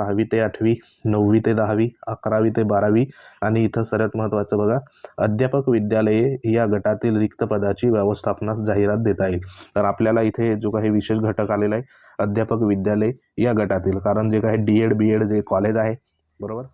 दहावी ते आठवी नववी ते दहावी अकरावी ते बारावी आणि इथं सर्वात महत्त्वाचं बघा अध्यापक विद्यालये या गटातील रिक्त पदाची व्यवस्थापनास जाहिरात देता येईल. तर आपल्याला इथे जो काही विशेष घटक आलेला आहे अध्यापक विद्यालय या गटातील कारण जे काही डी एड बी एड जे कॉलेज आहे बरोबर?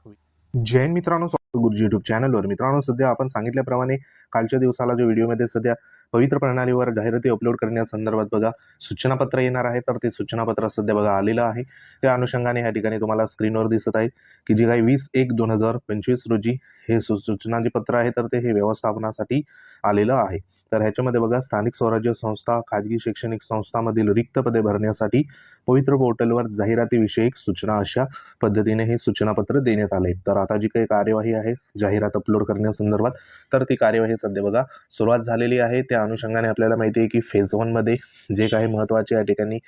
जैन मित्रांनो गुरुजी यूट्यूब चॅनलवर मित्रांनो सध्या आपण सांगितल्याप्रमाणे कालच्या दिवसाला जो व्हिडिओमध्ये सध्या पवित्र प्रणालीवर जाहिराती अपलोड करण्यासंदर्भात बघा सूचनापत्र येणार आहे तर ते सूचनापत्र सध्या बघा आलेलं आहे. त्या अनुषंगाने या ठिकाणी तुम्हाला स्क्रीनवर दिसत आहे की जे काही वीस एक दोन हजार पंचवीस रोजी हे सु सूचना जे पत्र आहे तर ते हे व्यवस्थापनासाठी आलेलं आहे. तर ह्याच्यामध्ये बघा स्थानिक स्वराज्य संस्था खाजगी शैक्षणिक संस्थांमधील रिक्त पदे भरण्यासाठी पवित्र पोर्टलवर जाहिरातीविषयक सूचना अशा पद्धतीने हे सूचनापत्र देण्यात आले. तर आता जी काही कार्यवाही आहे जाहिरात अपलोड करण्यासंदर्भात तर ती कार्यवाही सध्या बघा सुरुवात झालेली आहे. त्या अनुषंगाने आपल्याला माहिती आहे की फेज वनमध्ये जे काही महत्त्वाचे या ठिकाणी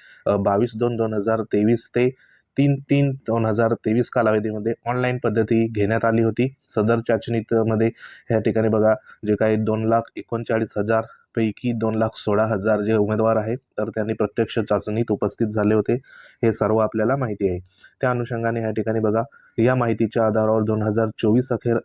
बावीस दोन दोन हजार तेवीस ते तीन तीन दोन हजार तेवीस कालावधीमध्ये ऑनलाईन पद्धती घेण्यात आली होती. सदर चाचणीतमध्ये ह्या ठिकाणी बघा जे काही दोन लाख एकोणचाळीस हजार पैकी दोन लाख सोळा हजार जे उमेदवार आहेत तर त्यांनी प्रत्यक्ष चाचणीत उपस्थित झाले होते. हे सर्व आपल्याला माहिती आहे. त्या अनुषंगाने ह्या ठिकाणी बघा या माहितीच्या आधारावर दोन हजार चोवीस अखेर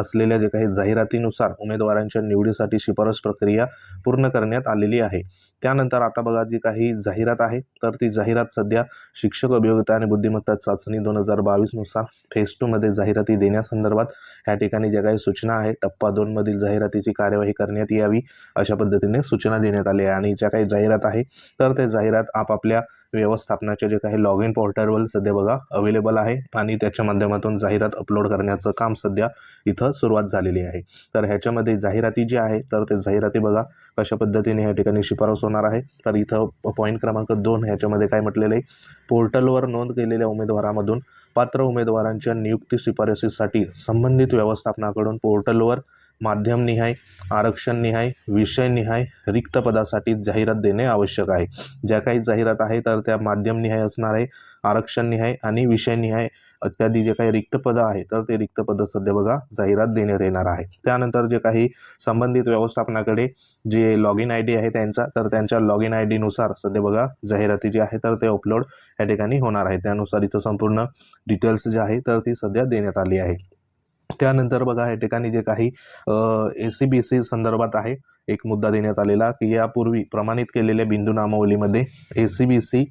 असलेल्या जे काही जाहिरातीनुसार उमेदवारांच्या निवडीसाठी शिफारस प्रक्रिया पूर्ण करण्यात आलेली आहे. त्यानंतर आता बघा जी काही जाहिरात आहे तर ती जाहिरात सध्या शिक्षक अभियोगिता आणि बुद्धिमत्ता चाचणी दोन हजार बावीसनुसार फेज टूमध्ये जाहिराती देण्यासंदर्भात ह्या ठिकाणी ज्या काही सूचना आहे टप्पा दोनमधील जाहिरातीची कार्यवाही करण्यात यावी अशा पद्धतीने सूचना देण्यात आली आहे. आणि ज्या काही जाहिरात आहे तर ते जाहिरात आपापल्या व्यवस्थापनाचे जे काही लॉग इन पोर्टलवर सध्या बघा अवेलेबल आहे आणि त्याच्या माध्यमातून जाहिरात अपलोड करण्याचं काम सध्या इथं सुरुवात झालेली आहे. तर ह्याच्यामध्ये जाहिराती जी आहे तर ते जाहिराती बघा कशा पद्धतीने ह्या ठिकाणी शिफारस होणार आहे. तर इथं पॉईंट क्रमांक दोन ह्याच्यामध्ये काय म्हटलेलं आहे? पोर्टलवर नोंद केलेल्या उमेदवारामधून पात्र उमेदवारांच्या नियुक्ती शिफारसीसाठी संबंधित व्यवस्थापनाकडून पोर्टलवर माध्यमनिहाय आरक्षणनिहाय विषयनिहाय रिक्त पदासाठी जाहिरात देणे आवश्यक आहे. ज्या काही जाहिरात आहे तर त्या माध्यमनिहाय असणार आहे आरक्षणनिहाय आणि विषयनिहाय इत्यादी जे काही रिक्त पदं आहे तर ते रिक्त पदं सध्या बघा जाहिरात देण्यात येणार आहे. त्यानंतर जे काही संबंधित व्यवस्थापनाकडे जे लॉग इन आय डी आहे त्यांचा तर त्यांच्या लॉग इन आय डीनुसार सध्या बघा जाहिराती जी आहे तर ते अपलोड या ठिकाणी होणार आहे. त्यानुसार इथं संपूर्ण डिटेल्स जे आहे तर ती सध्या देण्यात आली आहे. त्यानंतर बघा या ठिकाणी जे काही ए सी बी सी संदर्भात आहे एक मुद्दा देण्यात आलेला. की यापूर्वी प्रमाणित केलेल्या बिंदू नामावलीमध्ये ए सी बी सी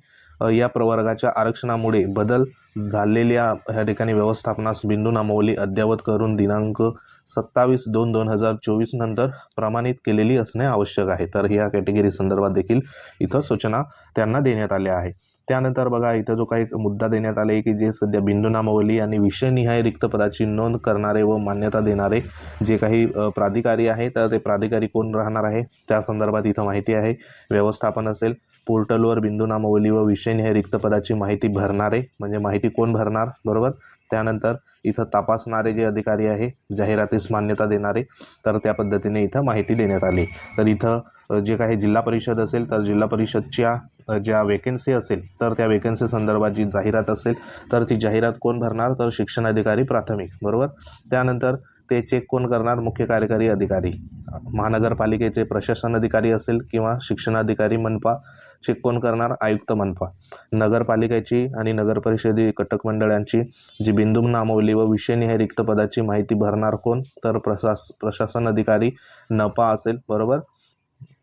या प्रवर्गाच्या आरक्षणामुळे बदल झालेल्या ह्या ठिकाणी व्यवस्थापनास बिंदू नामावली अद्ययावत करून दिनांक सत्तावीस दोन दोन हजार चोवीस नंतर प्रमाणित केलेली असणे आवश्यक आहे. तर ह्या कॅटेगरी संदर्भात देखील इथं सूचना त्यांना देण्यात आल्या आहे. त्यानंतर बघा इथं जो काही मुद्दा देण्यात आला आहे की जे सध्या बिंदू नामावली आणि विषयनिहाय रिक्त पदाची नोंद करणारे व मान्यता देणारे जे काही प्राधिकारी आहे तर ते प्राधिकारी कोण राहणार आहे? त्या संदर्भात इथं माहिती आहे. व्यवस्थापन असेल पोर्टलवर बिंदू नामावली व विषयनिहाय रिक्त पदाची माहिती भरणारे म्हणजे माहिती कोण भरणार? बरोबर? त्यानंतर इथं तपासणारे जे अधिकारी आहे जाहिरातीस मान्यता देणारे तर त्या पद्धतीने इथं माहिती देण्यात आली. तर इथं जे काही जिल्हा परिषद असेल तर जिल्हा परिषदच्या ज्या वेकेन्सी असेल तर त्या वेकेन्सी संदर्भात जी जाहिरात असेल तर ती जाहिरात कोण भरणार? तर शिक्षण अधिकारी प्राथमिक बरोबर? त्यानंतर ते चेक कोण करणार? मुख्य कार्यकारी अधिकारी. महानगरपालिकेचे प्रशासन अधिकारी असेल किंवा शिक्षणाधिकारी मनपा चेक कोण करणार? आयुक्त मनपा. नगरपालिकेची आणि नगरपरिषदी कटक मंडळांची जी बिंदू नामवली व विषयनिहाय रिक्त पदाची माहिती भरणार कोण? तर प्रशास प्रशासन अधिकारी नपा असेल. बरोबर?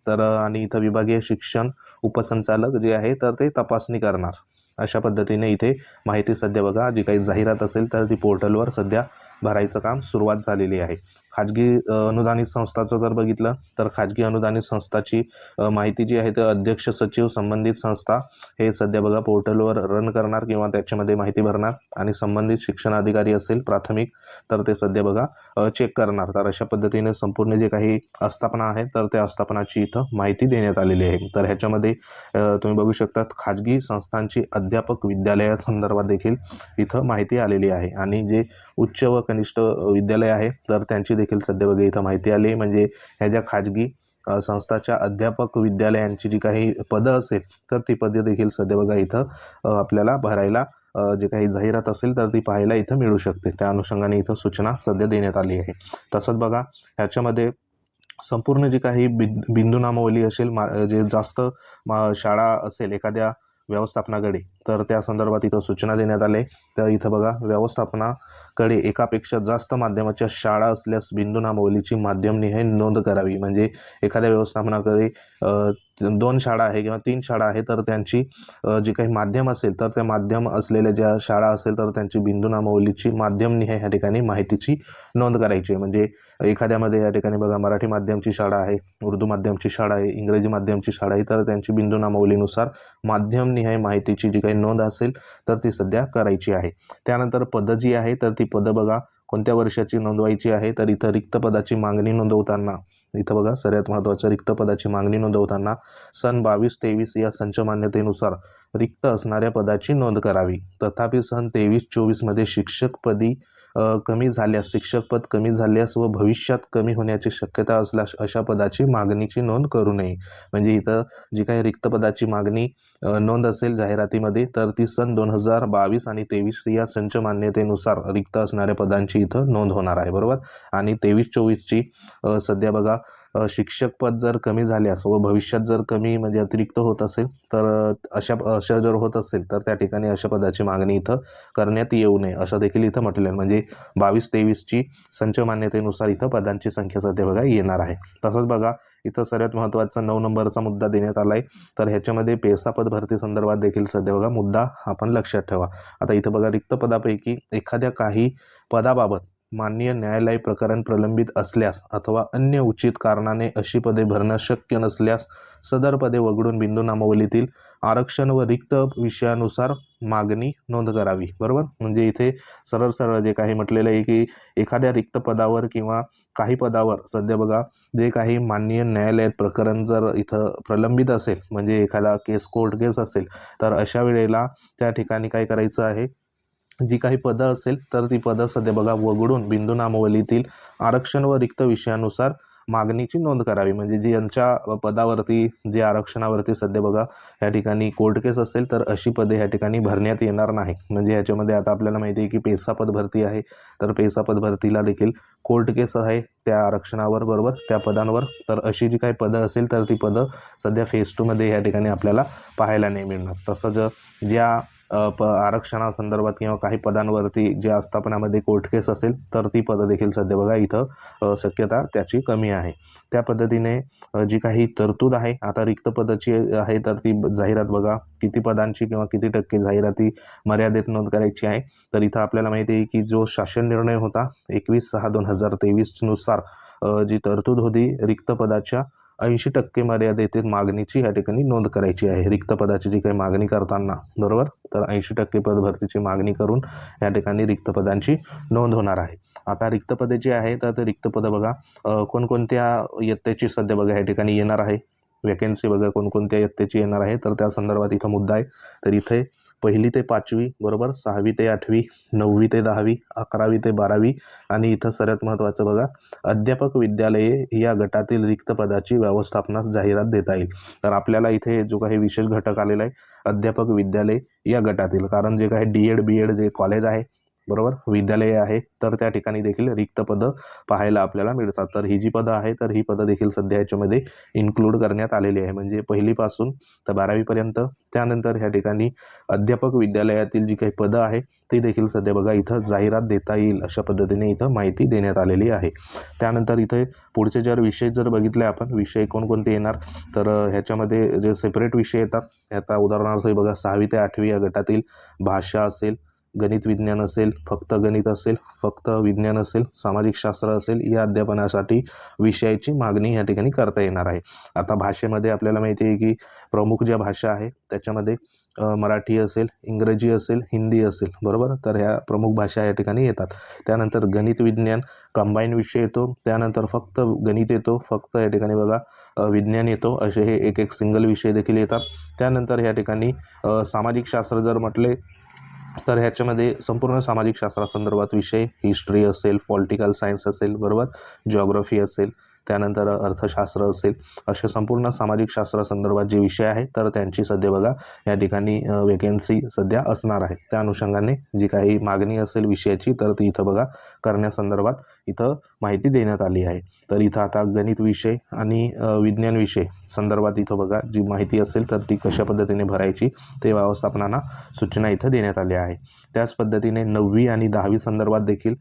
तर आणि इथं विभागीय शिक्षण उपसंचालक जे आहे तर ते तपासणी करणार. अशा पद्धतीने इथे माहिती सध्या बघा जी काही जाहिरात असेल तर ती पोर्टलवर सध्या भरायचं काम सुरुवात झालेली आहे. खाजगी अनुदानित संस्थाचं जर बघितलं तर खाजगी अनुदानित संस्थाची माहिती जी आहे तर अध्यक्ष सचिव संबंधित संस्था हे सध्या बघा पोर्टलवर रन करणार किंवा त्याच्यामध्ये माहिती भरणार आणि संबंधित शिक्षण अधिकारी असेल प्राथमिक तर ते सध्या बघा चेक करणार. तर अशा पद्धतीने संपूर्ण जे काही आस्थापना आहे तर त्या आस्थापनाची इथं माहिती देण्यात आलेली आहे. तर ह्याच्यामध्ये तुम्ही बघू शकतात खाजगी संस्थांची अध्यापक विद्यालयासंदर्भात देखील इथं माहिती आलेली आहे. आणि जे उच्च व कनिष्ठ विद्यालय आहे. तर त्यांची देखील सध्या बघा इथं माहिती आली. म्हणजे ह्या ज्या खाजगी संस्थाच्या अध्यापक विद्यालयांची जी काही पदं असेल तर ती पदं देखील सध्या बघा इथं आपल्याला भरायला जे काही जाहिरात असेल तर ती पाहायला इथं मिळू शकते. त्या अनुषंगाने इथं सूचना सध्या देण्यात आली आहे. तसंच बघा ह्याच्यामध्ये संपूर्ण जी काही बिंदू नामावली असेल मा जे जास्त मा शाळा असेल एखाद्या व्यवस्थापनाकडे तर त्या संदर्भात इथं सूचना देण्यात आले. तर इथं बघा व्यवस्थापनाकडे एकापेक्षा जास्त माध्यमाच्या शाळा असल्यास बिंदू नामावलीची माध्यमनिहाय नोंद करावी. म्हणजे एखाद्या व्यवस्थापनाकडे दोन शाळा आहे किंवा तीन शाळा आहे तर त्यांची जी काही माध्यम असेल तर त्या माध्यम असलेल्या ज्या शाळा असेल तर त्यांची बिंदू नामावलीची माध्यमनिहाय ह्या ठिकाणी माहितीची नोंद करायची आहे. म्हणजे एखाद्यामध्ये या ठिकाणी बघा मराठी माध्यमची शाळा आहे उर्दू माध्यमची शाळा आहे इंग्रजी माध्यमची शाळा आहे तर त्यांची बिंदू नामावलीनुसार माध्यमनिहाय माहितीची जी काही नोंद असेल तर ती सध्या करायची आहे. त्यानंतर पदं जी आहे तर ती पदं बघा कोणत्या वर्षाची नोंदवायची आहे तर इथं रिक्त पदाची मागणी नोंदवताना इथं बघा सर्वात महत्त्वाचं रिक्त पदाची मागणी नोंदवताना सन बावीस तेवीस या संच मान्यतेनुसार रिक्त असणाऱ्या पदाची नोंद करावी. तथापि सन तेवीस चोवीसमध्ये शिक्षकपदी कमी झाल्यास शिक्षकपद कमी झाल्यास व भविष्यात कमी होण्याची शक्यता असल्यास अशा पदाची मागणीची नोंद करू नये. म्हणजे इथं जी काही रिक्त पदाची मागणी नोंद असेल जाहिरातीमध्ये तर ती सन दोन हजार बावीस आणि तेवीस या संच मान्यतेनुसार रिक्त असणाऱ्या पदांची इथं नोंद होणार आहे बरोबर? आणि तेवीस चोवीसची सध्या बघा शिक्षक पद जर कमी झाल्यास व भविष्यात जर कमी म्हणजे अतिरिक्त होत असेल तर अशा अशा जर होत असेल तर त्या ठिकाणी अशा पदाची मागणी इथं करण्यात येऊ नये असं देखील इथं म्हटलं आहे. म्हणजे बावीस तेवीसची संच मान्यतेनुसार इथं पदांची संख्या सध्या बघा येणार आहे. तसंच बघा इथं सर्वात महत्त्वाचा नऊ नंबरचा मुद्दा देण्यात आला आहे तर ह्याच्यामध्ये पेसा पद भरती संदर्भात देखील सध्या बघा मुद्दा आपण लक्षात ठेवा. आता इथं बघा रिक्त पदापैकी एखाद्या काही पदाबाबत माननीय न्यायालय प्रकरण प्रलंबित असल्यास अथवा अन्य उचित कारणाने अशी पदे भरणं शक्य नसल्यास सदर पदे वगळून बिंदू नामावलीतील आरक्षण व रिक्त विषयानुसार मागणी नोंद करावी. बरोबर? म्हणजे इथे सरळ सरळ जे काही म्हटलेलं आहे की एखाद्या रिक्त पदावर किंवा काही पदावर सध्या बघा जे काही माननीय न्यायालय प्रकरण जर इथं प्रलंबित असेल म्हणजे एखादा केस कोर्ट केस असेल तर अशा वेळेला त्या ठिकाणी काय करायचं आहे? जी काही पदं असेल तर ती पदं सध्या बघा वगळून बिंदू नामावलीतील आरक्षण व रिक्त विषयानुसार मागणीची नोंद करावी. म्हणजे जी यांच्या पदावरती जे आरक्षणावरती सध्या बघा या ठिकाणी कोर्ट केस असेल तर अशी पदे ह्या ठिकाणी भरण्यात येणार नाही. म्हणजे याच्यामध्ये आता आपल्याला माहिती आहे की पेसा पद भरती आहे तर पेसा पद भरतीला देखील कोर्ट केस आहे त्या आरक्षणावर बरोबर त्या पदांवर. तर अशी जी काही पदं असेल तर ती पदं सध्या फेज टूमध्ये या ठिकाणी आपल्याला पाहायला नाही मिळणार. तसंच ज्या प आरक्षणासंदर्भात किंवा काही पदांवरती जे आस्थापनामध्ये कोर्ट केस असेल तर ती पदं देखील सध्या बघा इथं शक्यता त्याची कमी आहे. त्या पद्धतीने जी काही तरतूद आहे आता रिक्त पदाची आहे तर ती ब- जाहिरात बघा किती पदांची किंवा किती टक्के जाहिराती मर्यादेत नोंद करायची आहे. तर इथं आपल्याला माहिती आहे की जो शासन निर्णय होता एकवीस सहा दोन हजार तेवीसनुसार जी तरतूद होती रिक्त पदाच्या ऐंशी टक्के मर्यादेतील मागणीची या ठिकाणी नोंद करायची आहे. रिक्त पदाची जी काही मागणी करताना बरोबर? तर ऐंशी टक्के पद भरतीची मागणी करून या ठिकाणी रिक्त पदांची नोंद होणार आहे. आता रिक्त पदे जी आहे तर ते रिक्त पदं बघा कोणकोणत्या इयत्तेची सध्या बघा या ठिकाणी येणार आहे. वॅकेन्सी बघा कोणकोणत्या इयत्तेची येणार आहे. तर त्या संदर्भात इथं मुद्दा आहे. तर इथे पहिली ते पाचवी बरोबर? सहावी ते आठवी नववी ते दहावी अकरावी ते बारावी आणि इथं सर्वात महत्त्वाचं बघा अध्यापक विद्यालये या गटातील रिक्त पदाची व्यवस्थापनास जाहिरात देता येईल. तर आपल्याला इथे जो काही विशेष घटक आलेला आहे अध्यापक विद्यालय या गटातील कारण जे काही डी एड बी एड जे कॉलेज आहे बरोबर? विद्यालये आहे तर त्या ठिकाणी देखील रिक्त पदं पाहायला आपल्याला मिळतात. तर ही जी पदं आहे तर ही पदं देखील सध्या याच्यामध्ये इन्क्लूड करण्यात आलेली आहे. म्हणजे पहिलीपासून तर बारावीपर्यंत त्यानंतर ह्या ठिकाणी अध्यापक विद्यालयातील जी काही पदं आहे ती देखील सध्या बघा इथं जाहिरात देता येईल अशा पद्धतीने इथं माहिती देण्यात आलेली आहे. त्यानंतर इथे पुढचे जर विषय जर बघितले आपण विषय कोणकोणते येणार तर ह्याच्यामध्ये जे सेपरेट विषय येतात आता उदाहरणार्थ बघा सहावी ते आठवी या गटातील भाषा असेल गणित विज्ञान असेल फक्त गणित असेल फक्त विज्ञान असेल सामाजिक शास्त्र असेल या अध्यापनासाठी विषयाची मागणी या ठिकाणी करता येणार आहे. आता भाषेमध्ये आपल्याला माहिती आहे की प्रमुख ज्या भाषा आहे त्याच्यामध्ये मराठी असेल इंग्रजी असेल हिंदी असेल बरोबर? तर ह्या प्रमुख भाषा या ठिकाणी येतात. त्यानंतर गणित विज्ञान कंबाईन विषय येतो त्यानंतर फक्त गणित येतो फक्त या ठिकाणी बघा विज्ञान येतो असे हे एक एक सिंगल विषय देखील येतात. त्यानंतर या ठिकाणी सामाजिक शास्त्र जर म्हटले तर ह्याच्यामध्ये संपूर्ण सामाजिक शास्त्रासंदर्भात विषय हिस्ट्री असेल पॉलिटिकल सायन्स असेल बरोबर? जॉग्रफी असेल. त्यानंतर अर्थशास्त्र असेल असे संपूर्ण सामाजिक शास्त्रासंदर्भात जे विषय आहेत तर त्यांची सध्या बघा या ठिकाणी वेकेन्सी सध्या असणार आहे. त्या अनुषंगाने जी काही मागणी असेल विषयाची तर ती इथं बघा करण्यासंदर्भात इथं माहिती देण्यात आली आहे. तर इथं आता गणित विषय आणि विज्ञान विषय संदर्भात इथं बघा जी माहिती असेल तर ती कशा पद्धतीने भरायची ते व्यवस्थापनांना सूचना इथं देण्यात आल्या आहे. त्याच पद्धतीने नववी आणि दहावी संदर्भात देखील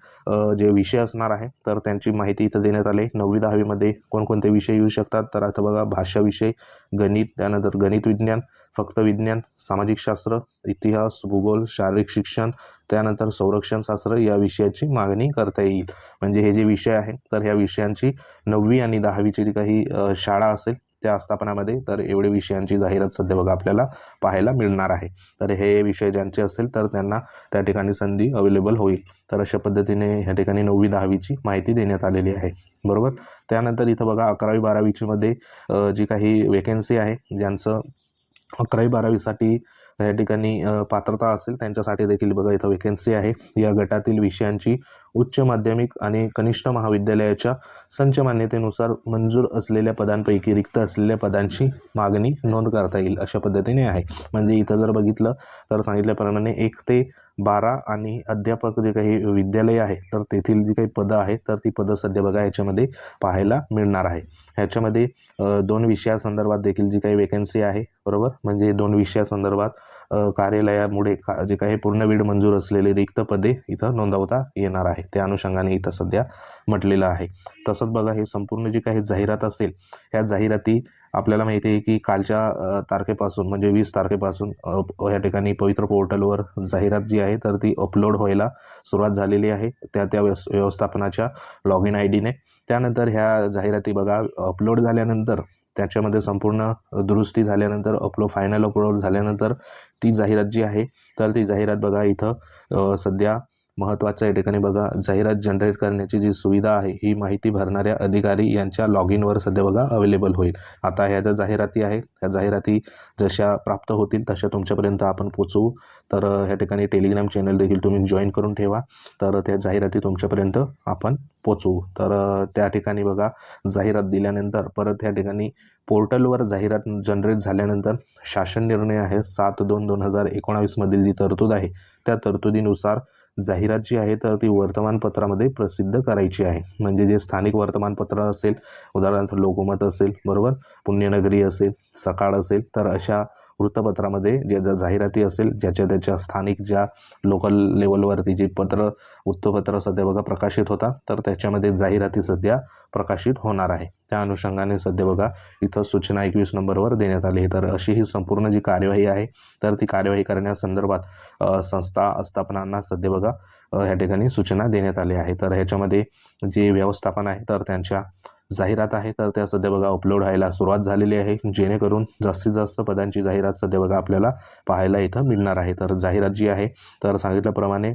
जे विषय असणार आहे तर त्यांची माहिती इथं देण्यात आली नववी दहावी दहावीमध्ये कोणकोणते विषय येऊ शकतात? तर आता बघा भाषा विषय गणित त्यानंतर गणित विज्ञान फक्त विज्ञान सामाजिक शास्त्र इतिहास भूगोल शारीरिक शिक्षण त्यानंतर संरक्षणशास्त्र या विषयाची मागणी करता येईल. म्हणजे हे जे विषय आहे तर ह्या विषयांची नववी आणि दहावीची जी काही शाळा असेल त्या आस्थापनामध्ये तर एवढे विषयांची जाहिरात सध्या बघा आपल्याला पाहायला मिळणार आहे. तर हे विषय ज्यांचे असेल तर त्यांना त्या ठिकाणी संधी अवेलेबल होईल. तर अशा पद्धतीने ह्या ठिकाणी नववी दहावीची माहिती देण्यात आलेली आहे. बरोबर? त्यानंतर इथं बघा अकरावी बारावीचीमध्ये जी काही वेकेन्सी आहे ज्यांचं अकरावी बारावीसाठी या ठिकाणी पात्रता असेल त्यांच्यासाठी देखील बघा इथं वेकेन्सी आहे. या गटातील विषयांची उच्च माध्यमिक आणि कनिष्ठ महाविद्यालयाच्या संच मान्यतेनुसार मंजूर असलेल्या पदांपैकी रिक्त असलेल्या पदांची मागणी नोंद करता येईल अशा पद्धतीने आहे. म्हणजे इथं जर बघितलं तर सांगितल्याप्रमाणे एक ते बारा आणि अध्यापक जे काही विद्यालय आहे तर तेथील जी काही पदं आहेत तर ती पदं सध्या बघा याच्यामध्ये पाहायला मिळणार आहे. ह्याच्यामध्ये दोन विषयासंदर्भात देखील जी काही वेकन्सी आहे बरोबर? म्हणजे दोन विषयासंदर्भात कार्यालयामुळे का जे काही पूर्णवेळ मंजूर असलेले रिक्त पदे इथं नोंदवता येणार आहे. त्या अनुषंगाने इथं सध्या म्हटलेलं आहे. तसंच बघा हे संपूर्ण जी काही जाहिरात असेल ह्या जाहिराती आपल्याला माहिती आहे की कालच्या तारखेपासून म्हणजे वीस तारखेपासून अ, या ठिकाणी पवित्र पोर्टलवर जाहिरात जी आहे तर ती अपलोड व्हायला सुरुवात झालेली आहे त्या त्या व्यवस्थापनाच्या लॉग इन आय डीने. त्यानंतर ह्या जाहिराती बघा अपलोड झाल्यानंतर त्याच्यामध्ये संपूर्ण दुरुस्ती झाल्यानंतर अपलो फायनल अपलोड झाल्यानंतर ती जाहिरात जी आहे तर ती जाहिरात बघा इथं सध्या महत्त्वाचं या ठिकाणी बघा जाहिरात जनरेट करण्याची जी सुविधा आहे ही माहिती भरणाऱ्या अधिकारी यांच्या लॉग इनवर सध्या बघा अवेलेबल होईल. आता ह्या ज्या जाहिराती आहे त्या जाहिराती जशा प्राप्त होतील तशा तुमच्यापर्यंत आपण पोचवू तर ह्या ठिकाणी टेलिग्राम चॅनल देखील तुम्ही जॉईन करून ठेवा. तर त्या जाहिराती तुमच्यापर्यंत आपण पोचवू तर त्या ठिकाणी बघा जाहिरात दिल्यानंतर परत ह्या ठिकाणी पोर्टलवर जाहिरात जनरेट झाल्यानंतर शासन निर्णय आहे. सात दोन दोन हजार एकोणावीसमधील जी तरतूद आहे त्या तरतुदीनुसार जाहिरात जी आहे तर ती वर्तमानपत्रामध्ये प्रसिद्ध करायची आहे. म्हणजे जे स्थानिक वर्तमानपत्र असेल उदाहरणार्थ लोकमत असेल बरोबर? पुण्यनगरी असेल सकाळ असेल तर अशा वृत्तपत्रामध्ये ज्या ज्या जाहिराती असेल ज्याच्या त्याच्या स्थानिक ज्या लोकल लेवलवरती जे पत्र वृत्तपत्र सध्या बघा प्रकाशित होतात तर त्याच्यामध्ये जाहिराती सध्या प्रकाशित होणार आहे. त्या अनुषंगाने सध्या बघा इथं सूचना एकवीस नंबरवर देण्यात आली आहे. तर अशी ही संपूर्ण जी कार्यवाही आहे तर ती कार्यवाही करण्यासंदर्भात संस्था आस्थापनांना सध्या बघा ह्या ठिकाणी सूचना देण्यात आल्या आहे. तर ह्याच्यामध्ये जे व्यवस्थापन आहे तर त्यांच्या जाहिरात आहे तर त्या सध्या बघा अपलोड व्हायला सुरुवात झालेली आहे. जेणेकरून जास्तीत जास्त पदांची जाहिरात सध्या बघा आपल्याला पाहायला इथं मिळणार आहे. तर जाहिरात जी आहे तर सांगितल्याप्रमाणे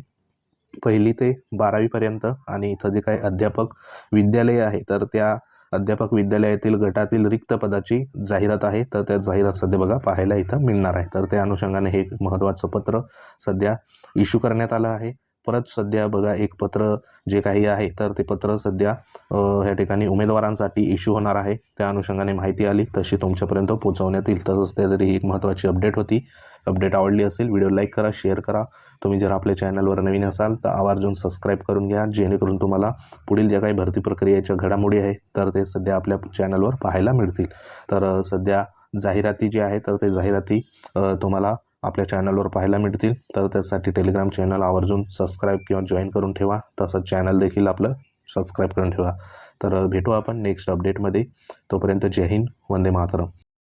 पहिली ते बारावीपर्यंत आणि इथं जे काही अध्यापक विद्यालय आहे तर त्या अध्यापक विद्यालयातील गटातील रिक्त पदाची जाहिरात आहे तर त्या जाहिरात सध्या बघा पाहायला इथं मिळणार आहे. तर त्या अनुषंगाने हे एक महत्त्वाचं पत्र सध्या इश्यू करण्यात आलं आहे. परत सध्या बघा एक पत्र जे काही आहे तर ते पत्र सध्या ह्या ठिकाणी उमेदवारांसाठी इश्यू होणार आहे. त्या अनुषंगाने माहिती आली तशी तुमच्यापर्यंत पोहोचवण्यात येईल. तसंच त्या तरी एक महत्त्वाची अपडेट होती. अपडेट आवडली असेल व्हिडिओ लाईक करा शेअर करा. तुम्ही जर आपल्या चॅनलवर नवीन असाल तर आवर्जून सबस्क्राईब करून घ्या. जेणेकरून तुम्हाला पुढील ज्या काही भरती प्रक्रियेच्या घडामोडी आहे तर ते सध्या आपल्या चॅनलवर पाहायला मिळतील. तर सध्या जाहिराती जे आहे तर ते जाहिराती तुम्हाला आपल्या चॅनलवर पाहायला मिळतील. तर त्यासाठी टेलिग्राम चॅनल आवर्जून सबस्क्राईब किंवा जॉईन करून ठेवा. तसंच चॅनल देखील आपलं सबस्क्राईब करून ठेवा. तर भेटू आपण नेक्स्ट अपडेटमध्ये तोपर्यंत जय हिंद वंदे मातरम.